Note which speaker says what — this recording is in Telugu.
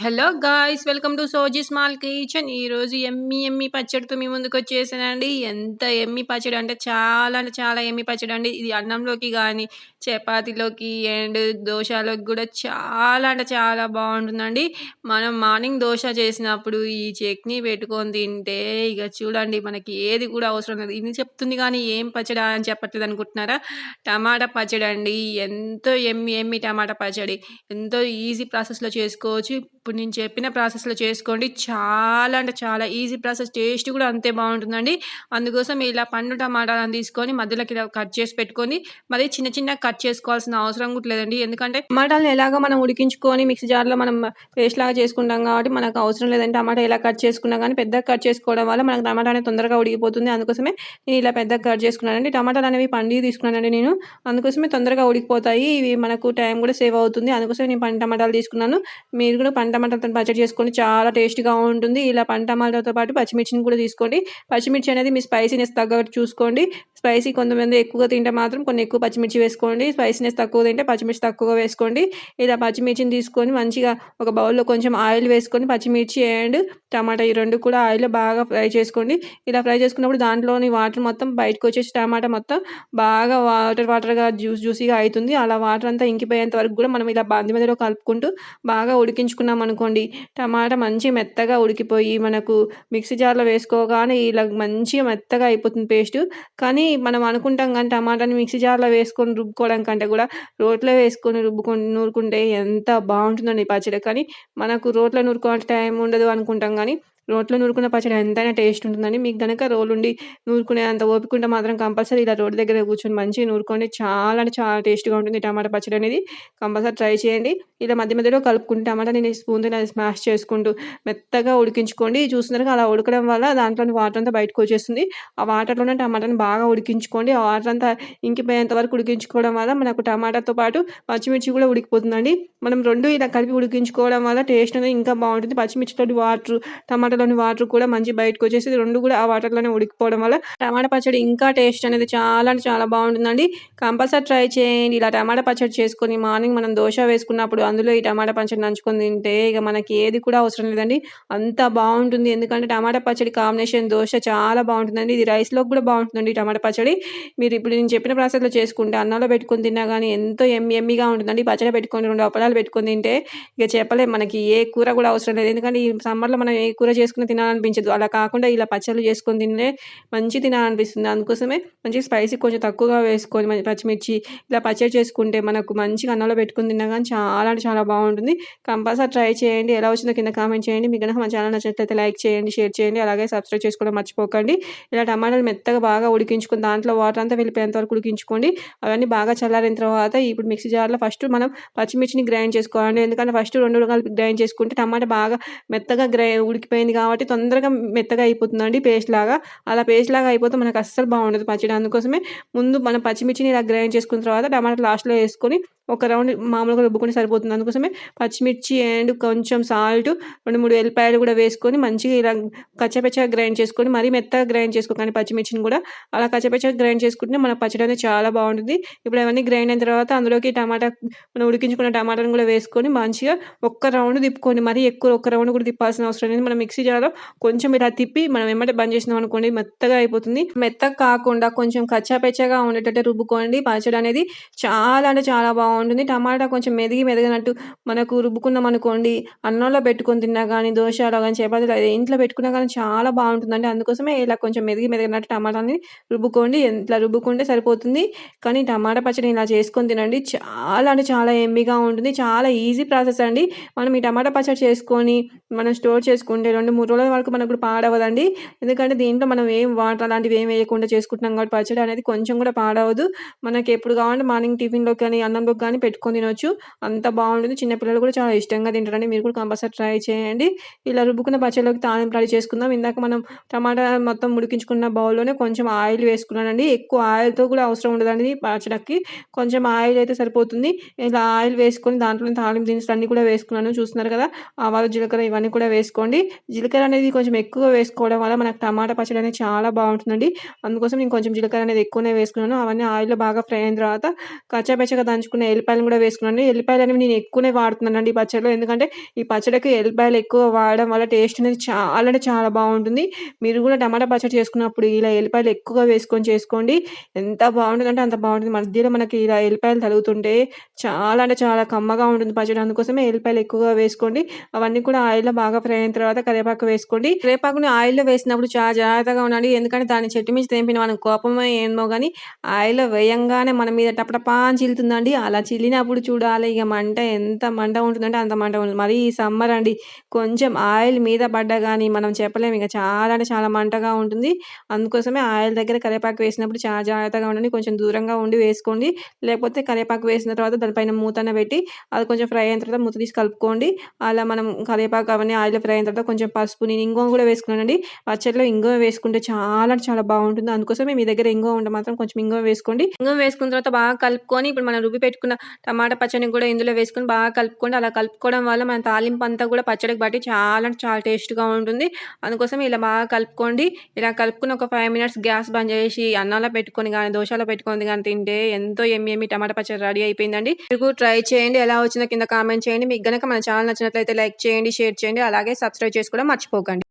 Speaker 1: Hello guys welcome to Soji small kitchen. ఈరోజు ఎమ్మి ఎమ్మి పచ్చడితో మీ ముందుకు వచ్చేసానండి. ఎంత ఎమ్మి పచ్చడి అంటే చాలా అంటే చాలా ఎమ్మి పచ్చడి అండి ఇది అన్నంలోకి కానీ చపాతీలోకి అండ్ దోశలోకి కూడా చాలా అంటే చాలా బాగుంటుందండి. మనం మార్నింగ్ దోశ చేసినప్పుడు ఈ చట్నీ పెట్టుకొని తింటే ఇక చూడండి మనకి ఏది కూడా అవసరం లేదు. ఇది చెప్తుంది కానీ ఏం పచ్చడి అని చెప్పట్లేదు అనుకుంటున్నారా? టమాటా పచ్చడి అండి. ఎంతో ఎమ్మి ఎమ్మి టమాటా పచ్చడి. ఎంతో ఈజీ ప్రాసెస్లో చేసుకోవచ్చు. ఇప్పుడు నేను చెప్పిన ప్రాసెస్లో చేసుకోండి. చాలా అంటే చాలా ఈజీ ప్రాసెస్. టేస్ట్ కూడా అంతే బాగుంటుందండి. అందుకోసం ఇలా పండు టమాటాలను తీసుకొని మధ్యలోకి ఇలా కట్ చేసి పెట్టుకొని మరి చిన్న చిన్న కట్ కట్ చేసుకోవాల్సిన అవసరం కూడా లేదండి. ఎందుకంటే టమాటాలను ఎలాగ మనం ఉడికించుకొని మిక్సీ జార్లో మనం పేస్ట్ లాగా చేసుకుంటాం కాబట్టి మనకు అవసరం లేదండి. టమాటా ఎలా కట్ చేసుకున్నా కానీ పెద్దగా కట్ చేసుకోవడం వల్ల మనకు టమాటా అనేది తొందరగా ఉడికిపోతుంది. అందుకోసమే నేను ఇలా పెద్దగా కట్ చేసుకున్నానండి. టమాటాలు అనేవి పండి తీసుకున్నానండి నేను. అందుకోసమే తొందరగా ఉడికిపోతాయి. ఇవి మనకు టైం కూడా సేవ్ అవుతుంది. అందుకోసమే నేను పంట టమాటాలు తీసుకున్నాను. మీరు కూడా పంట టమాటాలతో పచ్చడి చేసుకోండి చాలా టేస్ట్గా ఉంటుంది. ఇలా పంట టమాటాలతో పాటు పచ్చిమిర్చిని కూడా తీసుకోండి. పచ్చిమిర్చి అనేది మీ స్పైసీనెస్ తగ్గట్టు చూసుకోండి. స్పైసీ కొంతమంది ఎక్కువగా తింటే మాత్రం కొన్ని ఎక్కువ పచ్చిమిర్చి వేసుకోండి. స్పైసీనెస్ తక్కువ తింటే పచ్చిమిర్చి తక్కువగా వేసుకోండి. ఇలా పచ్చిమిర్చిని తీసుకొని మంచిగా ఒక బౌల్లో కొంచెం ఆయిల్ వేసుకొని పచ్చిమిర్చి అండ్ టమాటా ఈ రెండు కూడా ఆయిల్లో బాగా ఫ్రై చేసుకోండి. ఇలా ఫ్రై చేసుకున్నప్పుడు దాంట్లోని వాటర్ మొత్తం బయటకు వచ్చేసి టమాటా మొత్తం బాగా వాటర్ వాటర్గా జ్యూస్ జ్యూసీగా అవుతుంది అలా వాటర్ అంతా ఇంకిపోయేంత వరకు కూడా మనం ఇలా బంది మధ్యలో కలుపుకుంటూ బాగా ఉడికించుకున్నాం అనుకోండి టమాటా మంచి మెత్తగా ఉడికిపోయి మనకు మిక్సీ జార్లో వేసుకోగానే ఇలా మంచిగా మెత్తగా అయిపోతుంది పేస్ట్. కానీ మనం అనుకుంటాం కానీ టమాటాని మిక్సీ జార్లో వేసుకొని రుబ్బుకోవడం కంటే కూడా రోట్లో వేసుకొని రుబ్బుకు నూరుకుంటే ఎంత బాగుంటుందండి పచ్చడి. కానీ మనకు రోట్లో నూరుకోవాలంటే టైం ఉండదు అనుకుంటాం కానీ రోట్లో నూరుకున్న పచ్చడి ఎంతైనా టేస్ట్ ఉంటుందండి. మీకు కనుక రోలు ఉండి నూరుకునే అంత ఓపిక ఉంటే మాత్రం కంపల్సరీ ఇలా రోడ్డు దగ్గర కూర్చొని మంచిగా నూరుకోండి. చాలా అంటే చాలా టేస్ట్గా ఉంటుంది టమాటా పచ్చడి అనేది. కంపల్సరీ ట్రై చేయండి. ఇలా మధ్య మధ్యలో కలుపుకుంటే టమాటా నేను స్పూన్తో స్మాష్ చేసుకుంటూ మెత్తగా ఉడికించుకోండి. చూస్తున్నారు అలా ఉడకడం వల్ల దాంట్లోని వాటర్ అంతా బయటకు వచ్చేస్తుంది. ఆ వాటర్లోనే టమాటాని బాగా ఉడికించుకోండి. ఆ వాటర్ అంతా ఇంకిపోయేంత వరకు ఉడికించుకోవడం వల్ల మనకు టమాటాతో పాటు పచ్చిమిర్చి కూడా ఉడికిపోతుందండి. మనం రెండు ఇలా కలిపి ఉడికించుకోవడం వల్ల టేస్ట్ అనేది ఇంకా బాగుంటుంది. పచ్చిమిర్చితో వాటర్ టమాటాలోని వాటర్ కూడా మంచి బయటకు వచ్చేసి రెండు కూడా ఆ వాటర్లోనే ఉడికిపోవడం వల్ల టమాటా పచ్చడి ఇంకా టేస్ట్ అనేది చాలా అంటే చాలా బాగుంటుందండి. కంపల్సరీ ట్రై చేయండి. ఇలా టమాటా పచ్చడి చేసుకొని మార్నింగ్ మనం దోశ వేసుకున్నప్పుడు అందులో ఈ టమాటా పచ్చడి నంచుకొని తింటే ఇక మనకి ఏది కూడా అవసరం లేదండి. అంత బాగుంటుంది. ఎందుకంటే టమాటా పచ్చడి కాంబినేషన్ దోశ చాలా బాగుంటుందండి. ఇది రైస్లో కూడా బాగుంటుందండి టమాటా పచ్చడి. మీరు ఇప్పుడు నేను చెప్పిన ప్రాసెస్లో చేసుకుంటే అన్నంలో పెట్టుకొని తిన్నా కానీ ఎంతో ఎమ్మి ఎమ్మిగా ఉంటుందండి. పచ్చడి పెట్టుకొని రెండు అప్పడాలు పెట్టుకొని తింటే ఇక చెప్పలేదు మనకి ఏ కూర కూడా అవసరం లేదు. ఎందుకంటే ఈ సమ్మర్లో మనం ఏ కూర చేసుకుంటే చేసుకుని తినాలనిపించదు. అలా కాకుండా ఇలా పచ్చళ్ళు చేసుకొని తింటే మంచి తినాలనిపిస్తుంది. అందుకోసమే మంచి స్పైసీ కొంచెం తక్కువగా వేసుకొని పచ్చిమిర్చి ఇలా పచ్చడి చేసుకుంటే మనకు మంచిగా అన్నంలో పెట్టుకుని తిన్నా కానీ చాలా అంటే చాలా బాగుంటుంది. కంపల్సరీ ట్రై చేయండి. ఎలా వచ్చిందో కింద కామెంట్ చేయండి. మీకు కనుక మా ఛానల్ నచ్చినట్లయితే లైక్ చేయండి షేర్ చేయండి. అలాగే సబ్స్క్రైబ్ చేసుకోవడం మర్చిపోకండి. ఇలా టమాటాలు మెత్తగా బాగా ఉడికించుకుని దాంట్లో వాటర్ అంతా వెళ్ళిపోయేంత వరకు ఉడికించుకోండి. అవన్నీ బాగా చల్లారిన తర్వాత ఇప్పుడు మిక్సీ జార్లో ఫస్ట్ మనం పచ్చిమిర్చిని గ్రైండ్ చేసుకోవాలండి. ఎందుకంటే ఫస్ట్ రెండు కలిపి గ్రైండ్ చేసుకుంటే టమాటా బాగా మెత్తగా గ్రై ఉడికిపోయింది కాబట్టి తొందరగా మెత్తగా అయిపోతుందండి పేస్ట్ లాగా. అలా పేస్ట్ లాగా అయిపోతే మనకు అస్సలు బాగుండదు పచ్చడి. అందుకోసమే ముందు మనం పచ్చిమిర్చిని ఇలా గ్రైండ్ చేసుకున్న తర్వాత టమాటా లాస్ట్లో వేసుకొని ఒక రౌండ్ మామూలుగా రుబ్బుకొని సరిపోతుంది. అందుకోసమే పచ్చిమిర్చి అండ్ కొంచెం సాల్ట్ రెండు మూడు ఎల్లిపాయలు కూడా వేసుకొని మంచిగా ఇలా కచ్చపచ్చగా గ్రైండ్ చేసుకొని మరీ మెత్తగా గ్రైండ్ చేసుకోకండి పచ్చిమిర్చిని కూడా. అలా కచ్చపచ్చగా గ్రైండ్ చేసుకుంటే మన పచ్చడి అనేది చాలా బాగుంటుంది. ఇప్పుడు అవన్నీ గ్రైండ్ అయిన తర్వాత అందులోకి టమాటా మనం ఉడికించుకున్న టమాటాను కూడా వేసుకొని మంచిగా ఒక్క రౌండ్ తిప్పుకోండి. మరీ ఎక్కువ ఒక్క రౌండ్ కూడా తిప్పాల్సిన అవసరం లేదు. మనం మిక్సీ జార్లో కొంచెం ఇలా తిప్పి మనం వెంబడి బంద్ చేసినాం అనుకోండి మెత్తగా అయిపోతుంది. మెత్తగా కాకుండా కొంచెం కచ్చాపెచ్చగా ఉండేటట్టు రుబ్బుకోండి. పచ్చడి అనేది చాలా అంటే చాలా బాగుంటుంది. టమాటా కొంచెం మెదిగి మెదగినట్టు మనకు రుబ్బుకున్నాం అనుకోండి అన్నంలో పెట్టుకొని తిన్నా కానీ దోశలో కానీ చపాతీలో ఇంట్లో పెట్టుకున్నా కానీ చాలా బాగుంటుందండి. అందుకోసమే ఇలా కొంచెం మెదిగి మెదిగినట్టు టమాటాని రుబ్బుకోండి. ఇట్లా రుబ్బుకుంటే సరిపోతుంది. కానీ టమాటా పచ్చడి ఇలా చేసుకొని తినండి. చాలా అంటే చాలా ఎమ్మిగా ఉంటుంది. చాలా ఈజీ ప్రాసెస్ అండి. మనం ఈ టమాటా పచ్చడి చేసుకొని మనం స్టోర్ చేసుకుంటే రెండు మూడు రోజుల వరకు మనకు కూడా పాడవదండి. ఎందుకంటే దీంట్లో మనం ఏం వాటర్ అలాంటివి ఏం వేయకుండా చేసుకుంటున్నాం కాబట్టి పచ్చడి అనేది కొంచెం కూడా పాడవదు. మనకి ఎప్పుడు కావాలంటే మార్నింగ్ టిఫిన్లోకి కానీ అన్నంలోకి కానీ పెట్టుకొని తినొచ్చు. అంత బాగుంటుంది. చిన్నపిల్లలు కూడా చాలా ఇష్టంగా తింటారండి. మీరు కూడా కంపల్సరీ ట్రై చేయండి. ఇలా రుబ్బుకున్న పచ్చడిలోకి తాలింపు రెడీ చేసుకుందాం. ఇందాక మనం టమాటా మొత్తం ఉడికించుకున్న బౌల్లోనే కొంచెం ఆయిల్ వేసుకున్నానండి. ఎక్కువ ఆయిల్తో కూడా అవసరం ఉండదండి పచ్చడికి. కొంచెం ఆయిల్ అయితే సరిపోతుంది. ఇలా ఆయిల్ వేసుకొని దాంట్లో తాలింపు దినుసులు అన్నీ కూడా వేసుకున్నాను. చూస్తున్నారు కదా! ఆవాలు, జీలకర్ర ఇవన్నీ కూడా వేసుకోండి. జీలకర్ర అనేది కొంచెం ఎక్కువ వేసుకోవడం వల్ల మనకు టమాటా పచ్చడి అనేది చాలా బాగుంటుందండి అందుకోసం నేను కొంచెం జీలకర్ర అనేది ఎక్కువనే వేసుకున్నాను. అవన్నీ ఆయిల్‌లో బాగా ఫ్రై అయిన తర్వాత కచ్చాపచ్చగా దంచుకున్న ఎల్లిపాయలు కూడా వేసుకున్నాను. ఎల్లిపాయలు అనేవి నేను ఎక్కువనే వాడుతున్నానండి ఈ పచ్చడిలో. ఎందుకంటే ఈ పచ్చడికి ఎల్లిపాయలు ఎక్కువ వాడడం వల్ల టేస్ట్ అనేది చాలా అంటే చాలా బాగుంటుంది మీరు కూడా టమాటా పచ్చడి చేసుకున్నప్పుడు ఇలా ఎల్లిపాయలు ఎక్కువగా వేసుకొని చేసుకోండి. ఎంత బాగుంటుందంటే అంత బాగుంటుంది మధ్యలో మనకి ఇలా ఎల్లిపాయలు తలుగుతుంటే చాలా అంటే చాలా కమ్మగా ఉంటుంది పచ్చడి. అందుకోసమే ఎల్లిపాయలు ఎక్కువగా వేసుకోండి. అవన్నీ కూడా ఆయిల్‌లో బాగా ఫ్రై అయిన తర్వాత కరివేపాకు వేసుకోండి. కరివేపాకుని ఆయిల్‌లో వేసినప్పుడు చాలా జాగ్రత్తగా ఉండండి. ఎందుకంటే దాన్ని చెట్టు మించి తెంపిన మనం కోపమే ఏమో గానీ ఆయిల్‌లో వేయంగానే మన మీద టపటపా చిల్లుతుందండి. అలా చిల్లినప్పుడు చూడాలి ఇక మంట ఎంత మంట ఉంటుందంటే అంత మంట ఉంటుంది. మరి ఈ సమ్మర్ అండి. కొంచెం ఆయిల్ మీద పడ్డా గానీ మనం చెప్పలేము ఇక చాలా అంటే చాలా మంటగా ఉంటుంది. అందుకోసమే ఆయిల్ దగ్గర కరివేపాకు వేసినప్పుడు చాలా జాగ్రత్తగా ఉండండి. కొంచెం దూరంగా ఉండి వేసుకోండి. లేకపోతే కరివేపాకు వేసిన తర్వాత దానిపైన మూతన పెట్టి అది కొంచెం ఫ్రై అయిన తర్వాత మూత తీసి కలుపుకోండి. అలా మనం కరివేపాకు అవన్నీ ఆయిల్ ఫ్రై అయిన తర్వాత కొంచెం పసుపు నేను ఇంగువ కూడా వేసుకున్నానండి. పచ్చడిలో ఇంగువ వేసుకుంటే చాలా అంటే చాలా బాగుంటుంది అందుకోసమే మీ దగ్గర ఇంగువ ఉంటే మాత్రం కొంచెం ఇంగువ వేసుకోండి. ఇంగువ వేసుకున్న తర్వాత బాగా కలుపుకొని ఇప్పుడు మనం రుబ్బి పెట్టుకున్న టమాటా పచ్చడిని కూడా ఇందులో వేసుకొని బాగా కలుపుకోండి. అలా కలుపుకోవడం వల్ల మన తాలింపు అంతా కూడా పచ్చడికి బట్టి చాలా అంటే చాలా టేస్ట్‌గా ఉంటుంది. అందుకోసం ఇలా బాగా కలుపుకోండి. ఇలా కలుపుకొని ఒక ఫైవ్ మినిట్స్ గ్యాస్ బంద్ చేసి అన్నాలో పెట్టుకొని కానీ దోశలో పెట్టుకొని కానీ తింటే ఎంతో యమ్మీ టమాటా పచ్చడి రెడీ అయిపోయిందండి. మీరు ట్రై చేయండి. ఎలా వచ్చిందో కింద కామెంట్ చేయండి. మీకు గనక మన ఛానల్ నచ్చినట్లయితే లైక్ చేయండి, షేర్ చేయండి. అలాగే సబ్స్క్రైబ్ చేసుకోవడం మర్చిపోకండి.